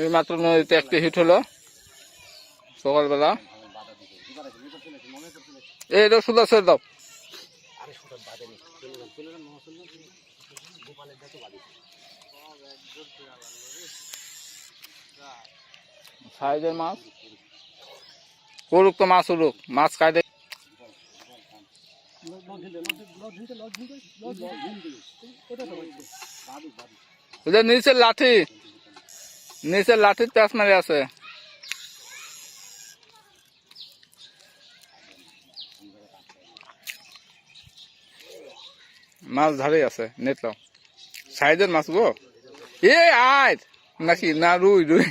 এই মাত্র নদীতে একটি হিট হলো। সকালবেলা। এই এটা সুদা ছেড়ে দাও। সাইজের মাছ। করুক তো মাছ উড়ুক মাছ খাই দে ওদের নিচের লাঠি। নিচের লাঠির প্যাঁচ মারি আছে। মাছ ধরে আছে, নেট লাও। সাইজের মাছ গো। এ, আয়! নাকি? না, রুই রুই। আহ।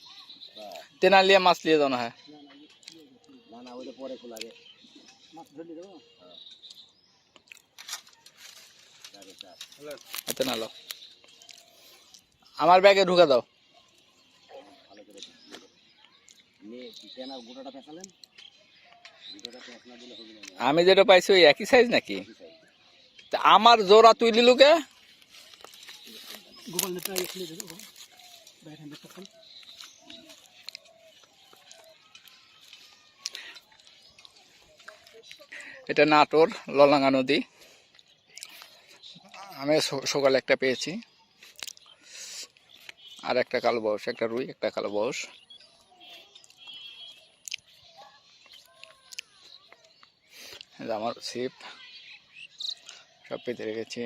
তেনা লিয়ে মাছ লিয়ে যাও না হ্যাঁ। না না ওইটা পরে খোলাবে মাছ ধরে দেবো হাতে না লাও আমার ব্যাগে ঢুকে দাও। আমি যেটা পাইছি ওই একই সাইজ নাকি? তা আমার জোড়া তুই লিলুকে গুগল নেটটা ইয়ে খুলে দেবো রাইট হ্যান্ড তখন এটা নাটোর, ললাঙ্গা নদী। আমি সকালে একটা পেয়েছি। আর একটা কালো বয়স, একটা রুই, একটা কালো বয়স। আমার ছিপ, সব পেতে রেখেছি।